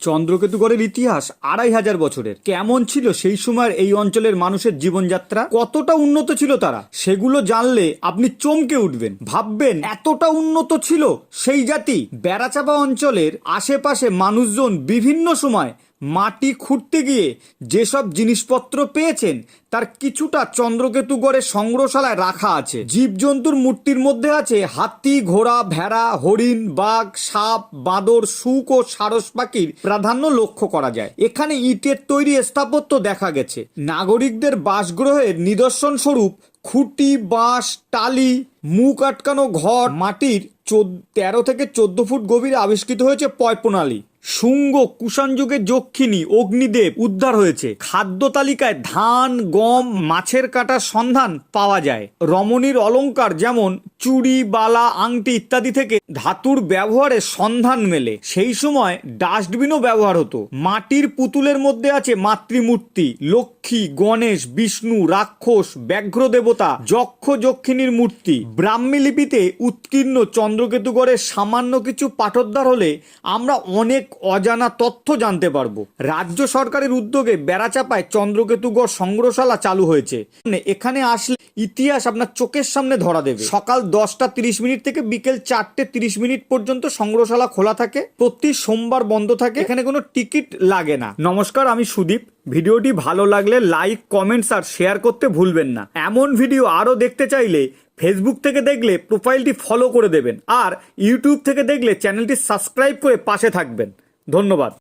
চন্দ্রকেতুগড়ের ইতিহাস আড়াই হাজার বছরের। কেমন ছিল সেই সময়ের এই অঞ্চলের মানুষের জীবনযাত্রা? কতটা উন্নত ছিল তারা? সেগুলো জানলে আপনি চমকে উঠবেন। ভাববেন, এতটা উন্নত ছিল সেই জাতি? বেড়াচাপা অঞ্চলের আশেপাশে মানুষজন বিভিন্ন সময় মাটি খুঁড়তে গিয়ে যেসব জিনিসপত্র পেয়েছেন, তার কিছুটা চন্দ্রকেতুগড়ের সংগ্রহশালায় রাখা আছে। জীবজন্তুর মূর্তির মধ্যে আছে হাতি, ঘোড়া, ভেড়া, হরিণ, বাঘ, সাপ, বাঁদর শুক ও সারস পাখির প্রাধান্য লক্ষ্য করা যায়। এখানে ইটের তৈরি স্থাপত্য দেখা গেছে। নাগরিকদের বাসগ্রহের নিদর্শন স্বরূপ খুঁটি, বাঁশ, টালি, মুখ আটকানো ঘর, মাটির চোদ্দ তেরো থেকে চোদ্দ ফুট গভীরে আবিষ্কৃত হয়েছে পয়প্রণালী শুঙ্গ কুষাণ যুগের যক্ষিণী অগ্নিদেব উদ্ধার হয়েছে। খাদ্য তালিকায় ধান, গম, মাছের কাটার সন্ধান পাওয়া যায়। রমণীর অলঙ্কার যেমন চুড়ি, বালা, আংটি ইত্যাদি থেকে ধাতুর ব্যবহারের সন্ধান মেলে। সেই সময় ডাস্টবিনও ব্যবহার হতো। মাটির পুতুলের মধ্যে আছে মাতৃমূর্তি, লক্ষ্মী গণেশ, বিষ্ণু, রাক্ষস, ব্যাঘ্র দেবতা, যক্ষ যক্ষিণীর মূর্তি। ব্রাহ্মী লিপিতে উৎকীর্ণ চন্দ্রকেতুগড়ের সামান্য কিছু পাঠোদ্ধার হলে আমরা অনেক অজানা তথ্য জানতে পারব। রাজ্য সরকারের উদ্যোগে বেড়াচাপায় চন্দ্রকেতুগড় সংগ্রহশালা চালু হয়েছে। মানে এখানে আসলে ইতিহাস আপনার চোখের সামনে ধরা দেবে। সকাল দশটা তিরিশ মিনিট থেকে বিকেল চারটে তিরিশ মিনিট পর্যন্ত সংগ্রহশালা খোলা থাকে। প্রতি সোমবার বন্ধ থাকে। এখানে কোনো টিকিট লাগে না। নমস্কার, আমি সুদীপ। ভিডিওটি ভালো লাগলে লাইক, কমেন্টস আর শেয়ার করতে ভুলবেন না। এমন ভিডিও আরও দেখতে চাইলে ফেসবুক থেকে দেখলে প্রোফাইলটি ফলো করে দেবেন আর ইউটিউব থেকে দেখলে চ্যানেলটি সাবস্ক্রাইব করে পাশে থাকবেন। ধন্যবাদ।